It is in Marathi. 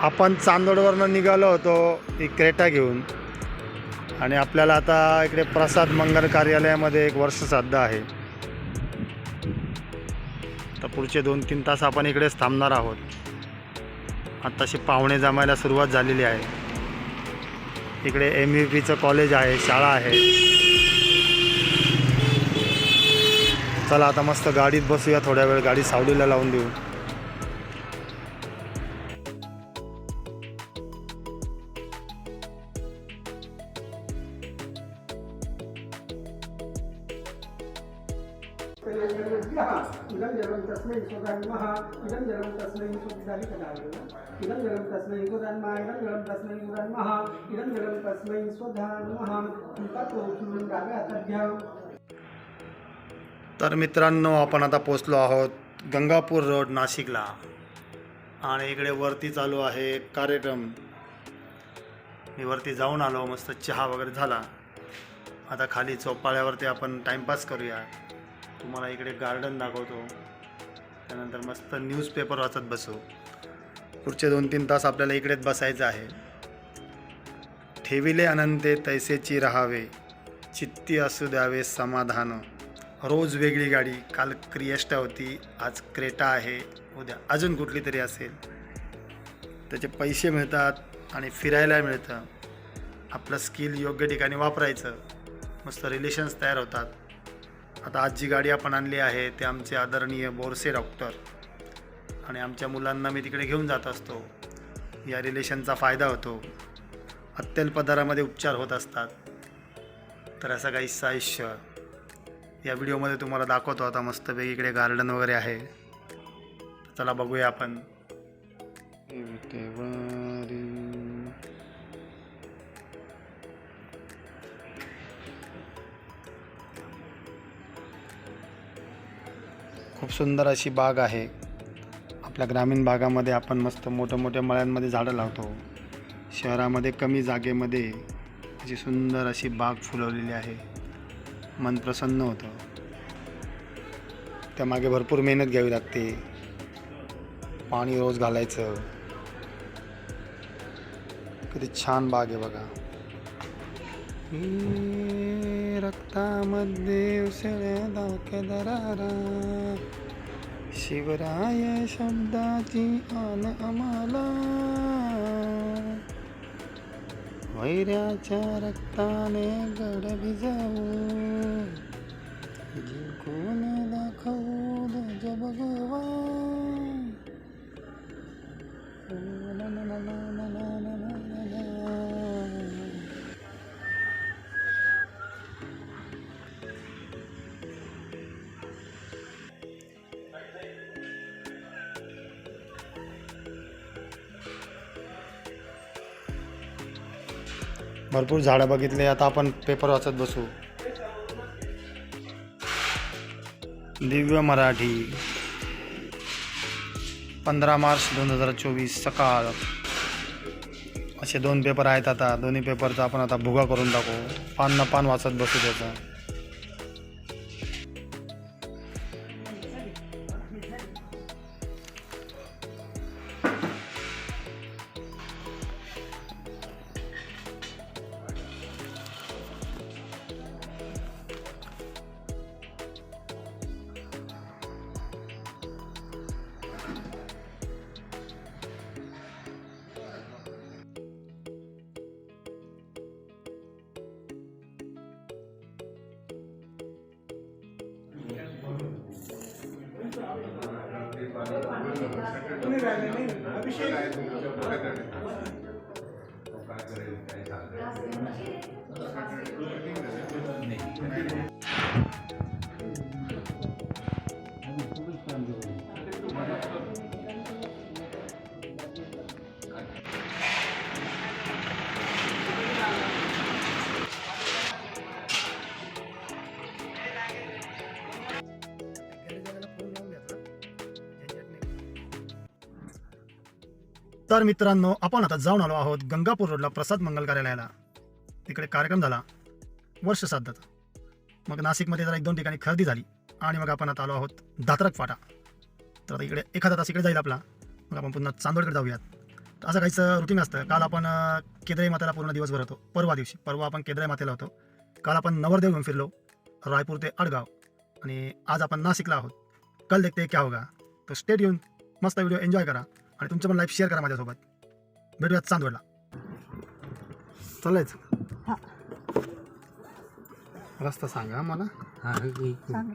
आपण चांदोडवरनं निघालो होतो एक क्रेटा घेऊन. आणि आपल्याला आता इकडे प्रसाद मंगल कार्यालयामध्ये एक वर्ष साध्य आहे. तर पुढचे दोन तीन तास आपण इकडेच थांबणार आहोत. आत्ताशी पाहुणे जमायला सुरुवात झालेली आहे. इकडे एम व्ही पीचं कॉलेज आहे शाळा आहे. चला आता मस्त गाडीत बसूया थोड्या वेळ गाडी सावलीला लावून देऊ. इदं जलं तस्मै स्वधर्मः इदं जलं तस्मै इदं जलं तस्मै स्वधर्मः इदं जलं तस्मै स्वधर्मः इदं जलं तस्मै स्वधर्मः तर मित्रांनो आपण आता पोचलो आहोत गंगापूर रोड नाशिकला. आणि इकडे वरती चालू आहे कार्यक्रम. मी वरती जाऊन आलो मस्त चहा वगैरे झाला. आता खाली चौपाळ्यावरती आपण टाईमपास करूया. तुम्हाला इकडे गार्डन दाखवतो. त्यानंतर मस्त न्यूजपेपर वाचत बसू. पुढचे दोन तीन तास आपल्याला इकडेच बसायचं आहे. ठेविले अनंते तैसेची राहावे. चित्ती असू द्यावे समाधान. रोज वेगळी गाडी. काल क्रिएस्टा होती आज क्रेटा आहे. उद्या अजून कुठली तरी असेल. त्याचे पैसे मिळतात आणि फिरायला मिळतं. आपलं स्किल योग्य ठिकाणी वापरायचं. मस्त रिलेशन्स तयार होतात. आता आज जी गाडी आपण आणली आहे ते आमचे आदरणीय बोरसे डॉक्टर. आणि आमच्या मुलांना मी तिकडे घेऊन जात असतो. या रिलेशनचा फायदा होतो. अत्यल्प दरामध्ये उपचार होत असतात. तर असं काहीच आयुष्य. या व्हिडिओमध्ये तुम्हाला दाखवतो आता मस्त इकडे गार्डन वगैरे आहे. चला बघूया आपण. खूप सुंदर अशी बाग आहे. आपल्या ग्रामीण भागामध्ये आपण मस्त मोठ्या मोठ्या मळ्यांमध्ये झाडं लावतो. शहरामध्ये कमी जागेमध्ये अशी सुंदर अशी बाग फुलवलेली आहे. मन प्रसन्न होतं. त्यामागे भरपूर मेहनत घ्यावी लागते. पाणी रोज घालायचं. किती छान बाग आहे बघा. रक्तामध्ये उसळ्या दाख्या दरारा. शिवराय शब्दाची आन आम्हाला. वैऱ्याच्या रक्ताने गड भिजावू. जिंकून दाखवू ध्वज भगवा. भरपूर झाडं बघितले. आता आपण पेपर वाचत बसू. दिव्य मराठी. पंधरा मार्च दोन हजार चोवीस सकाळ. असे दोन पेपर आहेत आता. दोन्ही पेपरचा आपण आता भुगा करून टाकू. पान न पान वाचत बसू त्याचा. तुम्ही राहिले नाही. अभिषेक? काय करेल तर मित्रांनो आपण आता जाऊन आलो आहोत गंगापूर रोडला प्रसाद मंगल कार्यालयाला. तिकडे कार्यक्रम झाला. वर्ष साधत मग नाशिकमध्ये जरा एक दोन ठिकाणी खरेदी झाली. आणि मग आपण आता आलो आहोत दातरक फाटा तर आता इकडे एखादा तास इकडे जाईल आपला. मग आपण पुन्हा चांदोडकडे जाऊयात. तर असं काहीचं रुटीन असतं. काल आपण केद्राई मातेला पूर्ण दिवसभर होतो परवा दिवशी परवा आपण केद्राई मातेला होतो. काल आपण नवरदेव घेऊन फिरलो. रायपूर ते आडगाव. आणि आज आपण नाशिकला आहोत. कल देखते क्या होगा? तर स्टेट येऊन मस्त व्हिडिओ एन्जॉय करा. आणि तुमचं पण लाईफ शेअर करा माझ्यासोबत. भेटूयात चांदवडला. चालायचं रस्ता सांगा मला. हां